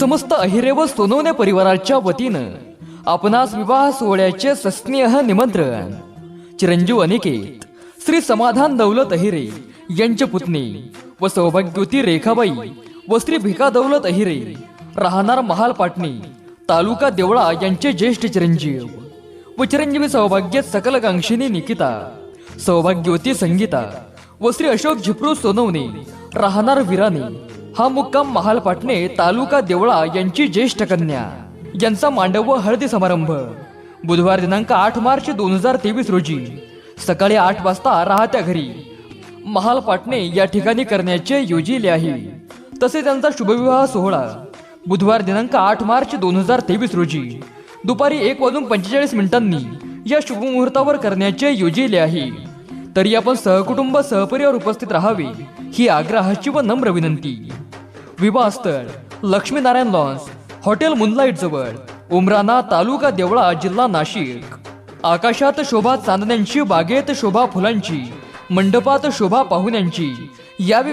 समस्त अहिरे व सोनवणे परिवाराच्या वतीनं आपणास विवाह सोहळ्याचे सस्नेह निमंत्रण. चिरंजीव अनिकेत श्री समाधान दौलत अहिरे यांचे पुतणी व सौभाग्यवती रेखाबाई व श्री भिका दौलत अहिरे राहणार महाल पाटणी तालुका देवळा यांचे ज्येष्ठ चिरंजीव व चिरंजीवी सौभाग्य सकलकांक्षिनी निकिता सौभाग्यवती संगीता व श्री अशोक झिप्रू सोनवणे राहणार विराणी हा मुक्काम महालपाटणे तालुका देवळा यांची ज्येष्ठ कन्या. यांचा मांडव व हळदी समारंभ. बुधवार दिनांक आठ मार्च दोन हजार तेवीस रोजी. सकाळी आठ वाजता राहत्या घरी. महाल पाटणे या ठिकाणी करण्याचे योजिले आहे. तसे त्यांचा शुभविवाह सोहळा. बुधवार दिनांक आठ मार्च दोन हजार तेवीस रोजी. दुपारी एक वाजून पंचेचाळीस मिनिटांनी या शुभमुहूर्तावर करण्याचे योजिले आहे. तरी आपण सहकुटुंब सहपरिवार उपस्थित राहावे. ही आग्रहाची व नम्र विनंती. विवाहस्थळ लक्ष्मीनारायण लॉन्स हॉटेल मुनलाईट जवळ उमराना तालुका देवळा जिल्हा नाशिक. आकाशात शोभा चांदण्यांची बागेत शोभा फुलांची मंडपात शोभा पाहुण्यांची. यावेळी